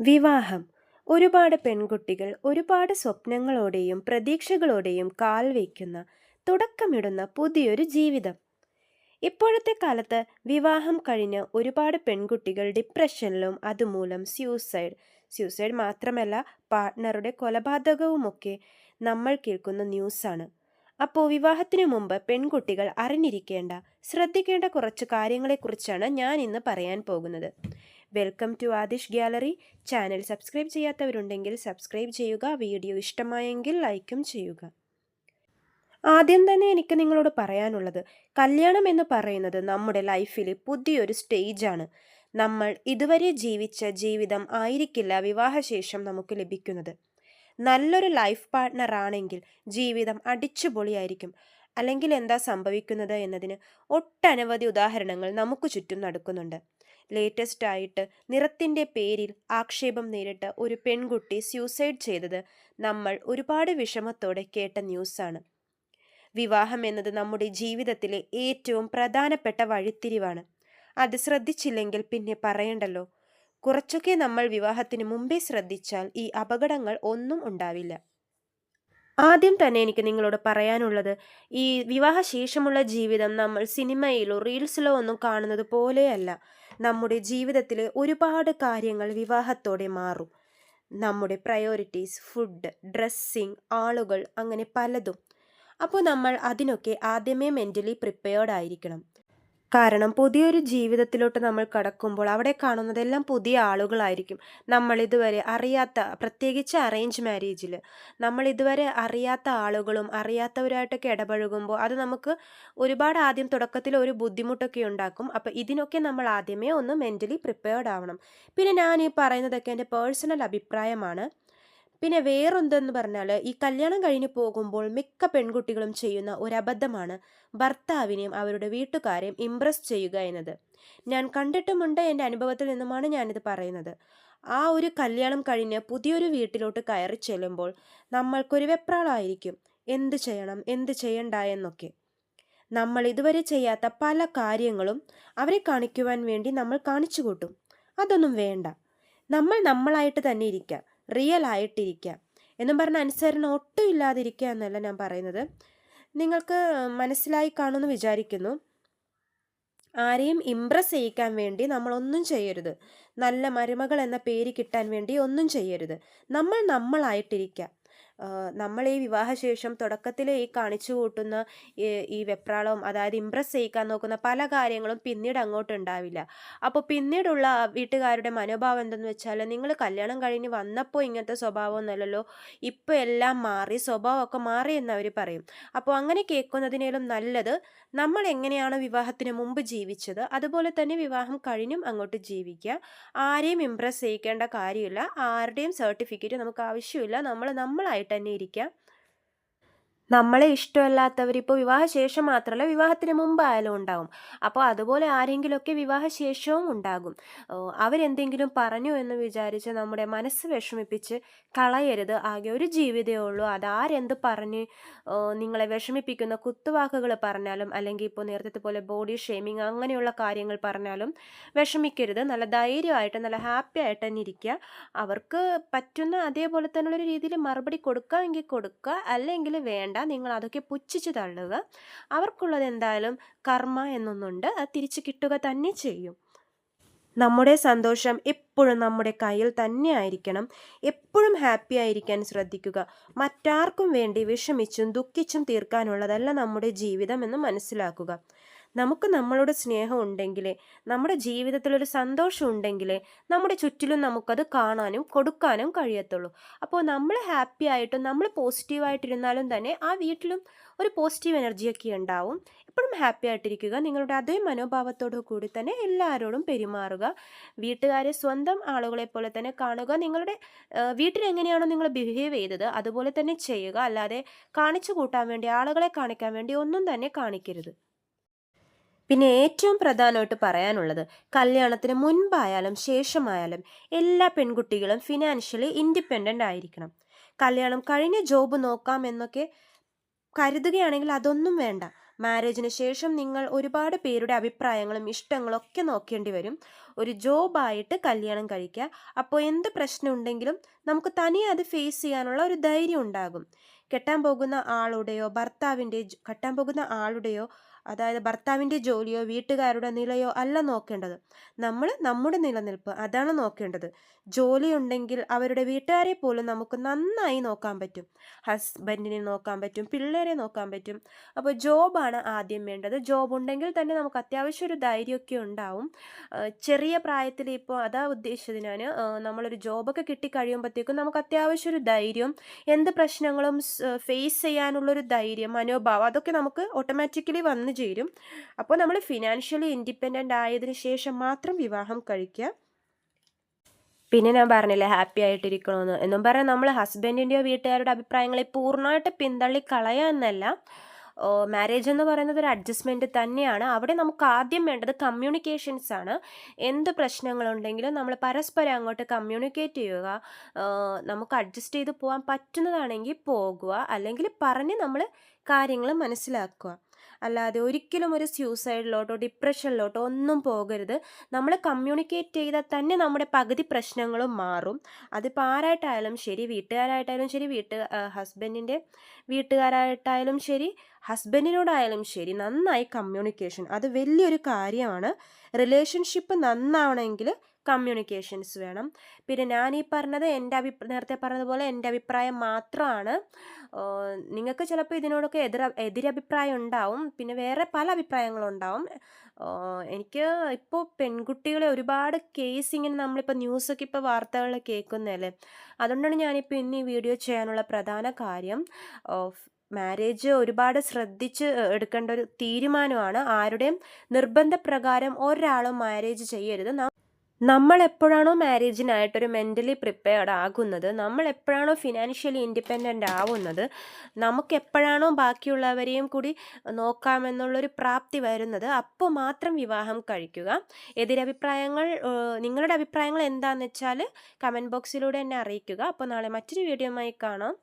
വിവാഹം. ഒരുപാട് പെൺകുട്ടികൾ ഒരുപാട് സ്വപ്നങ്ങളോടെയും പ്രതീക്ഷകളോടെയും കാൽ വയ്ക്കുന്ന തുടക്കമിടുന്ന പുതിയൊരു ജീവിതം. ഇപ്പോഴത്തെ കാലത്ത് വിവാഹം കഴിഞ്ഞ് ഒരുപാട് പെൺകുട്ടികൾ ഡിപ്രഷനിലും അതുമൂലം സ്യൂസൈഡ് സ്യൂസൈഡ് മാത്രമല്ല പാർട്ട്ണറുടെ കൊലപാതകവുമൊക്കെ നമ്മൾ കേൾക്കുന്ന ന്യൂസാണ്. അപ്പോൾ വിവാഹത്തിന് മുമ്പ് പെൺകുട്ടികൾ അറിഞ്ഞിരിക്കേണ്ട ശ്രദ്ധിക്കേണ്ട കുറച്ച് കാര്യങ്ങളെക്കുറിച്ചാണ് ഞാൻ ഇന്ന് പറയാൻ പോകുന്നത്. Welcome to Adish gallery channel subscribe ചെയ്യാത്തവരുണ്ടെങ്കിൽ സബ്സ്ക്രൈബ് ചെയ്യുക വീഡിയോ ഇഷ്ടമായെങ്കിൽ ലൈക്കും ചെയ്യുക. ആദ്യം തന്നെ എനിക്ക് നിങ്ങളോട് പറയാനുള്ളത് കല്യാണം എന്ന് പറയുന്നത് നമ്മുടെ ലൈഫിൽ പുതിയൊരു സ്റ്റേജാണ് നമ്മൾ ഇതുവരെ ജീവിച്ച ജീവിതം ആയിരിക്കില്ല വിവാഹശേഷം നമുക്ക് ലഭിക്കുന്നത്. നല്ലൊരു ലൈഫ് പാർട്ട്ണർ ആണെങ്കിൽ ജീവിതം അടിച്ചുപൊളിയായിരിക്കും. അല്ലെങ്കിൽ എന്താ സംഭവിക്കുന്നത് എന്നതിന് ഒട്ടനവധി ഉദാഹരണങ്ങൾ നമുക്ക് ചുറ്റും നടക്കുന്നുണ്ട്. ലേറ്റസ്റ്റ് ആയിട്ട് നിറത്തിന്റെ പേരിൽ ആക്ഷേപം നേരിട്ട ഒരു പെൺകുട്ടി സ്യൂസൈഡ് ചെയ്തത് നമ്മൾ ഒരുപാട് വിഷമത്തോടെ കേട്ട ന്യൂസാണ്. വിവാഹം എന്നത് നമ്മുടെ ജീവിതത്തിലെ ഏറ്റവും പ്രധാനപ്പെട്ട വഴിത്തിരിവാണ്. അത് ശ്രദ്ധിച്ചില്ലെങ്കിൽ പിന്നെ പറയണ്ടല്ലോ. കുറച്ചൊക്കെ നമ്മൾ വിവാഹത്തിന് മുമ്പേ ശ്രദ്ധിച്ചാൽ ഈ അപകടങ്ങൾ ഒന്നും ഉണ്ടാവില്ല. ആദ്യം തന്നെ എനിക്ക് നിങ്ങളോട് പറയാനുള്ളത് ഈ വിവാഹശേഷമുള്ള ജീവിതം നമ്മൾ സിനിമയിലോ റീൽസിലോ ഒന്നും കാണുന്നത് പോലെയല്ല. നമ്മുടെ ജീവിതത്തിൽ ഒരുപാട് കാര്യങ്ങൾ വിവാഹത്തോടെ മാറും. നമ്മുടെ പ്രയോറിറ്റീസ് ഫുഡ് ഡ്രസ്സിങ് ആളുകൾ അങ്ങനെ പലതും. അപ്പോൾ നമ്മൾ അതിനൊക്കെ ആദ്യമേ മെന്റലി പ്രിപ്പയർഡ് ആയിരിക്കണം. കാരണം പുതിയൊരു ജീവിതത്തിലോട്ട് നമ്മൾ കടക്കുമ്പോൾ അവിടെ കാണുന്നതെല്ലാം പുതിയ ആളുകളായിരിക്കും. നമ്മൾ ഇതുവരെ അറിയാത്ത പ്രത്യേകിച്ച് അറേഞ്ച് മാരേജിൽ നമ്മൾ ഇതുവരെ അറിയാത്ത ആളുകളും അറിയാത്തവരായിട്ടൊക്കെ ഇടപഴകുമ്പോൾ അത് നമുക്ക് ഒരുപാട് ആദ്യം തുടക്കത്തിൽ ഒരു ബുദ്ധിമുട്ടൊക്കെ ഉണ്ടാക്കും. അപ്പോൾ ഇതിനൊക്കെ നമ്മൾ ആദ്യമേ ഒന്ന് മെന്റലി പ്രിപ്പയർഡ് ആവണം. പിന്നെ ഞാൻ ഈ പറയുന്നതൊക്കെ എന്റെ പേഴ്സണൽ അഭിപ്രായമാണ്. പിന്നെ വേറൊന്തെന്ന് പറഞ്ഞാൽ ഈ കല്യാണം കഴിഞ്ഞ് പോകുമ്പോൾ മിക്ക പെൺകുട്ടികളും ചെയ്യുന്ന ഒരു അബദ്ധമാണ് ഭർത്താവിനെയും അവരുടെ വീട്ടുകാരെയും ഇംപ്രസ് ചെയ്യുക എന്നത്. ഞാൻ കണ്ടിട്ടുമുണ്ട് എന്റെ അനുഭവത്തിൽ നിന്നുമാണ് ഞാനിത് പറയുന്നത്. ആ ഒരു കല്യാണം കഴിഞ്ഞ് പുതിയൊരു വീട്ടിലോട്ട് കയറി ചെല്ലുമ്പോൾ നമ്മൾക്കൊരു വെപ്രാളായിരിക്കും. എന്ത് ചെയ്യണം എന്ത് ചെയ്യണ്ട എന്നൊക്കെ. നമ്മൾ ഇതുവരെ ചെയ്യാത്ത പല കാര്യങ്ങളും അവരെ കാണിക്കുവാൻ വേണ്ടി നമ്മൾ കാണിച്ചു കൂട്ടും അതൊന്നും വേണ്ട. നമ്മൾ നമ്മളായിട്ട് തന്നെ ഇരിക്കുക റിയൽ ആയിട്ടിരിക്കുക എന്നും പറഞ്ഞ അനുസരണം ഒട്ടും ഇല്ലാതിരിക്കുക എന്നല്ല ഞാൻ പറയുന്നത്. നിങ്ങൾക്ക് മനസ്സിലായി കാണുമെന്ന് വിചാരിക്കുന്നു. ആരെയും ഇമ്പ്രസ് ചെയ്യിക്കാൻ വേണ്ടി നമ്മളൊന്നും ചെയ്യരുത്. നല്ല മരുമകൾ എന്ന പേര് കിട്ടാൻ വേണ്ടി ഒന്നും ചെയ്യരുത്. നമ്മൾ നമ്മളായിട്ടിരിക്കുക നമ്മൾ ഈ വിവാഹശേഷം തുടക്കത്തിൽ ഈ കാണിച്ചു കൂട്ടുന്ന ഈ വെപ്രാളവും അതായത് ഇമ്പ്രസ് ചെയ്യിക്കാൻ നോക്കുന്ന പല കാര്യങ്ങളും പിന്നീട് അങ്ങോട്ട് ഉണ്ടാവില്ല അപ്പോൾ പിന്നീടുള്ള വീട്ടുകാരുടെ മനോഭാവം എന്തെന്ന് വെച്ചാൽ നിങ്ങൾ കല്യാണം കഴിഞ്ഞ് വന്നപ്പോൾ ഇങ്ങനത്തെ സ്വഭാവം ഒന്നല്ലല്ലോ ഇപ്പോൾ എല്ലാം മാറി സ്വഭാവമൊക്കെ മാറി എന്ന് അവർ പറയും. അപ്പോൾ അങ്ങനെ കേൾക്കുന്നതിനേലും നല്ലത് നമ്മൾ എങ്ങനെയാണ് വിവാഹത്തിന് മുമ്പ് ജീവിച്ചത് അതുപോലെ തന്നെ വിവാഹം കഴിഞ്ഞും അങ്ങോട്ട് ജീവിക്കുക. ആരെയും ഇമ്പ്രസ് ചെയ്യിക്കേണ്ട കാര്യമില്ല ആരുടെയും സർട്ടിഫിക്കറ്റ് നമുക്ക് ആവശ്യമില്ല നമ്മൾ നമ്മളായിട്ട് തന്നെ ഇരിക്കുക നമ്മളെ ഇഷ്ടമല്ലാത്തവരിപ്പോൾ വിവാഹശേഷം മാത്രമല്ല വിവാഹത്തിന് മുമ്പായാലും ഉണ്ടാകും അപ്പോൾ അതുപോലെ ആരെങ്കിലുമൊക്കെ വിവാഹശേഷവും ഉണ്ടാകും. അവരെന്തെങ്കിലും പറഞ്ഞു എന്ന് വിചാരിച്ച് നമ്മുടെ മനസ്സ് വിഷമിപ്പിച്ച് കളയരുത്. ആകെ ഒരു ജീവിതമേ ഉള്ളൂ. അതാരെന്ത് പറഞ്ഞ് നിങ്ങളെ വിഷമിപ്പിക്കുന്ന കുത്തുവാക്കുകൾ പറഞ്ഞാലും അല്ലെങ്കിൽ ഇപ്പോൾ നേരത്തെ പോലെ ബോഡി ഷേമിങ് അങ്ങനെയുള്ള കാര്യങ്ങൾ പറഞ്ഞാലും വിഷമിക്കരുത്. നല്ല ധൈര്യമായിട്ട് നല്ല ഹാപ്പി ആയിട്ട് തന്നെ ഇരിക്കുക. അവർക്ക് പറ്റുന്ന അതേപോലെ തന്നെ തന്നെയുള്ളൊരു രീതിയിൽ മറുപടി കൊടുക്കാമെങ്കിൽ കൊടുക്കുക. അല്ലെങ്കിൽ വേണ്ട. വേണ്ട. നിങ്ങൾ അതൊക്കെ പുച്ഛിച്ച് തള്ളുക. അവർക്കുള്ളത് എന്തായാലും കർമ്മ എന്നൊന്നുണ്ട്. അത് തിരിച്ചു കിട്ടുക തന്നെ ചെയ്യും. നമ്മുടെ സന്തോഷം എപ്പോഴും നമ്മുടെ കയ്യിൽ തന്നെ ആയിരിക്കണം. എപ്പോഴും ഹാപ്പി ആയിരിക്കാൻ ശ്രദ്ധിക്കുക. മറ്റാർക്കും വേണ്ടി വിഷമിച്ചും ദുഃഖിച്ചും തീർക്കാനുള്ളതല്ല നമ്മുടെ ജീവിതം എന്ന് മനസ്സിലാക്കുക. നമുക്ക് നമ്മളോട് സ്നേഹം ഉണ്ടെങ്കിലേ നമ്മുടെ ജീവിതത്തിലൊരു സന്തോഷം ഉണ്ടെങ്കിലേ നമ്മുടെ ചുറ്റിലും നമുക്കത് കാണാനും കൊടുക്കാനും കഴിയത്തുള്ളൂ. അപ്പോൾ നമ്മൾ ഹാപ്പി ആയിട്ടും നമ്മൾ പോസിറ്റീവായിട്ടിരുന്നാലും തന്നെ ആ വീട്ടിലും ഒരു പോസിറ്റീവ് എനർജിയൊക്കെ ഉണ്ടാവും. എപ്പോഴും ഹാപ്പി ആയിട്ടിരിക്കുക നിങ്ങളുടെ അതേ മനോഭാവത്തോടു കൂടി തന്നെ എല്ലാവരോടും പെരുമാറുക. വീട്ടുകാരെ സ്വന്തം ആളുകളെ പോലെ തന്നെ കാണുക. നിങ്ങളുടെ വീട്ടിൽ എങ്ങനെയാണോ നിങ്ങൾ ബിഹേവ് ചെയ്തത് അതുപോലെ തന്നെ ചെയ്യുക. അല്ലാതെ കാണിച്ചു കൂട്ടാൻ വേണ്ടി ആളുകളെ കാണിക്കാൻ വേണ്ടി ഒന്നും തന്നെ കാണിക്കരുത്. പിന്നെ ഏറ്റവും പ്രധാനമായിട്ട് പറയാനുള്ളത് കല്യാണത്തിന് മുൻപായാലും ശേഷമായാലും എല്ലാ പെൺകുട്ടികളും ഫിനാൻഷ്യലി ഇൻഡിപെൻഡന്റ് ആയിരിക്കണം. കല്യാണം കഴിഞ്ഞ് ജോബ് നോക്കാം എന്നൊക്കെ കരുതുകയാണെങ്കിൽ അതൊന്നും വേണ്ട. മാരേജിന് ശേഷം നിങ്ങൾ ഒരുപാട് പേരുടെ അഭിപ്രായങ്ങളും ഇഷ്ടങ്ങളും ഒക്കെ നോക്കേണ്ടി വരും. ഒരു ജോബായിട്ട് കല്യാണം കഴിക്കുക. അപ്പോൾ എന്ത് പ്രശ്നം ഉണ്ടെങ്കിലും നമുക്ക് തനിയെ അത് ഫേസ് ചെയ്യാനുള്ള ഒരു ധൈര്യം ഉണ്ടാകും. കെട്ടാൻ പോകുന്ന ആളുടെയോ ഭർത്താവിന്റെ കെട്ടാൻ പോകുന്ന ആളുടെയോ അതായത് ഭർത്താവിന്റെ ജോലിയോ വീട്ടുകാരുടെ നിലയോ അല്ല നോക്കേണ്ടത്. നമ്മൾ നമ്മുടെ നിലനിൽപ്പ് അതാണ് നോക്കേണ്ടത്. ജോലി ഉണ്ടെങ്കിൽ അവരുടെ വീട്ടുകാരെ പോലും നമുക്ക് നന്നായി നോക്കാൻ പറ്റും. ഹസ്ബൻഡിനെ നോക്കാൻ പറ്റും പിള്ളേരെ നോക്കാൻ പറ്റും. അപ്പോൾ ജോബാണ് ആദ്യം വേണ്ടത്. ജോബ് ഉണ്ടെങ്കിൽ തന്നെ നമുക്ക് അത്യാവശ്യം ഒരു ധൈര്യമൊക്കെ ഉണ്ടാവും. ചെറിയ പ്രായത്തിൽ ഇപ്പോൾ അതാ ഉദ്ദേശിച്ചത് ഞാൻ നമ്മളൊരു ജോബൊക്കെ കിട്ടിക്കഴിയുമ്പോഴത്തേക്കും നമുക്ക് അത്യാവശ്യം ഒരു ധൈര്യം എന്ത് പ്രശ്നങ്ങളും ഫേസ് ചെയ്യാനുള്ളൊരു ധൈര്യം മനോഭാവം അതൊക്കെ നമുക്ക് ഓട്ടോമാറ്റിക്കലി വന്നു ചേരും. അപ്പോൾ നമ്മൾ ഫിനാൻഷ്യലി ഇൻഡിപെൻഡന്റ് ആയതിനു ശേഷം മാത്രം വിവാഹം കഴിക്കുക. പിന്നെ ഞാൻ പറഞ്ഞില്ലേ ഹാപ്പി ആയിട്ടിരിക്കണമെന്ന് എന്നും പറയാൻ നമ്മൾ ഹസ്ബൻഡിന്റെയോ വീട്ടുകാരുടെ അഭിപ്രായങ്ങളെ പൂർണമായിട്ട് പിന്തള്ളി കളയുക എന്നല്ല. മാരേജ് എന്ന് പറയുന്നത് ഒരു അഡ്ജസ്റ്റ്മെന്റ് തന്നെയാണ്. അവിടെ നമുക്ക് ആദ്യം വേണ്ടത് കമ്മ്യൂണിക്കേഷൻസ് ആണ്. എന്ത് പ്രശ്നങ്ങളുണ്ടെങ്കിലും നമ്മൾ പരസ്പരം അങ്ങോട്ട് കമ്മ്യൂണിക്കേറ്റ് ചെയ്യുക. നമുക്ക് അഡ്ജസ്റ്റ് ചെയ്ത് പോകാൻ പറ്റുന്നതാണെങ്കിൽ പോകുക. അല്ലെങ്കിൽ പറഞ്ഞ് നമ്മൾ കാര്യങ്ങൾ മനസ്സിലാക്കുക. അല്ലാതെ ഒരിക്കലും ഒരു സ്യൂസൈഡിലോട്ടോ ഡിപ്രഷനിലോട്ടോ ഒന്നും പോകരുത്. നമ്മൾ കമ്മ്യൂണിക്കേറ്റ് ചെയ്താൽ തന്നെ നമ്മുടെ പകുതി പ്രശ്നങ്ങളും മാറും. അതിപ്പോൾ ആരായിട്ടായാലും ശരി വീട്ടുകാരായിട്ടായാലും ശരി വീട്ട് ഹസ്ബൻഡിന്റെ വീട്ടുകാരായിട്ടായാലും ശരി ഹസ്ബൻഡിനോടായാലും ശരി നന്നായി കമ്മ്യൂണിക്കേഷൻ അത് വലിയൊരു കാര്യമാണ്. റിലേഷൻഷിപ്പ് നന്നാവണമെങ്കിൽ കമ്മ്യൂണിക്കേഷൻസ് വേണം. പിന്നെ ഞാൻ ഈ പറഞ്ഞത് എന്റെ അഭിപ്രായം നേരത്തെ പറഞ്ഞതുപോലെ എന്റെ അഭിപ്രായം മാത്രമാണ്. നിങ്ങൾക്ക് ചിലപ്പോൾ ഇതിനോടൊക്കെ എതിർ എതിരഭിപ്രായം ഉണ്ടാവും. പിന്നെ വേറെ പല അഭിപ്രായങ്ങളും ഉണ്ടാവും എനിക്ക് ഇപ്പോൾ പെൺകുട്ടികളെ ഒരുപാട് കേസ് ഇങ്ങനെ നമ്മളിപ്പോൾ ന്യൂസൊക്കെ ഇപ്പോൾ വാർത്തകൾ കേൾക്കുന്നതല്ലേ? അതുകൊണ്ടാണ് ഞാനിപ്പോൾ ഇന്ന് ഈ വീഡിയോ ചെയ്യാനുള്ള പ്രധാന കാര്യം. മാരേജ് ഒരുപാട് ശ്രദ്ധിച്ച് എടുക്കേണ്ട ഒരു തീരുമാനമാണ്. ആരുടെയും നിർബന്ധപ്രകാരം ഒരാളും മാരേജ് ചെയ്യരുത്. നമ്മൾ എപ്പോഴാണോ മാരേജിനായിട്ടൊരു മെന്റലി പ്രിപ്പയർഡ് ആകുന്നത് നമ്മൾ എപ്പോഴാണോ ഫിനാൻഷ്യലി ഇൻഡിപെൻഡന്റ് ആവുന്നത് നമുക്ക് എപ്പോഴാണോ ബാക്കിയുള്ളവരെയും കൂടി നോക്കാമെന്നുള്ളൊരു പ്രാപ്തി വരുന്നത് അപ്പോൾ മാത്രം വിവാഹം കഴിക്കുക. എതിരഭിപ്രായങ്ങൾ നിങ്ങളുടെ അഭിപ്രായങ്ങൾ എന്താണെന്ന് വെച്ചാൽ കമന്റ് ബോക്സിലൂടെ എന്നെ അറിയിക്കുക. അപ്പോൾ നാളെ മറ്റൊരു വീഡിയോയുമായി കാണാം.